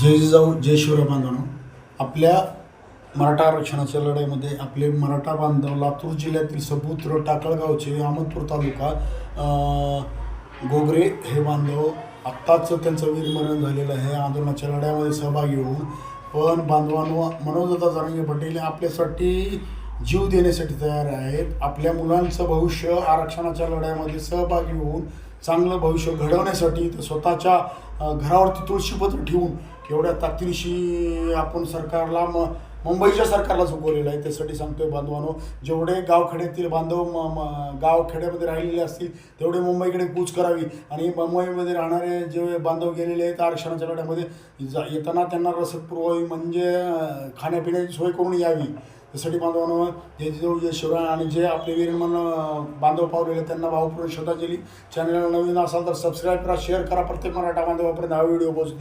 जय जिजाऊ जय शिवराय बांधवांनो. आपल्या मराठा आरक्षणाच्या लढाईमध्ये आपले मराठा बांधव लातूर जिल्ह्यातील सपुत्र टाकळगावचे अहमदपूर तालुका गोगरे हे बांधव आत्ताच त्यांचं वीरमरण झालेलं आहे. आंदोलनाच्या लढ्यामध्ये सहभागी होऊन. पण बांधवांनो मनोजदा जरांगे पटेल हे आपल्यासाठी जीव देण्यासाठी तयार आहेत. आपल्या मुलांचं भविष्य आरक्षणाच्या लढ्यामध्ये सहभागी होऊन चांगलं भविष्य घडवण्यासाठी स्वतःच्या घरावरती तुळशीपत्र ठेवून एवढ्या ताकदीशी आपण सरकारला म मुंबईच्या सरकारला चुकवलेलं आहे. त्यासाठी सांगतोय बांधवांनो जेवढे गावखेड्यातील बांधव म म गावखेड्यामध्ये राहिलेले असतील तेवढे मुंबईकडे कूच करावी. आणि मुंबईमध्ये राहणारे जे बांधव गेलेले आहेत आरक्षणाच्या लढ्यामध्ये जा येताना त्यांना रसद पुरवावी म्हणजे खाण्यापिण्याची सोय करून यावी. त्यासाठी बांधवांनो जे जे शिवराय आणि जे आपले वीरमन बांधव पावलेले त्यांना भावपूर्ण श्रद्धांजली. चॅनलला नवीन असाल तर सबस्क्राईब करा शेअर करा. प्रत्येक मराठा बांधवापर्यंत हा व्हिडिओ पोहोचते.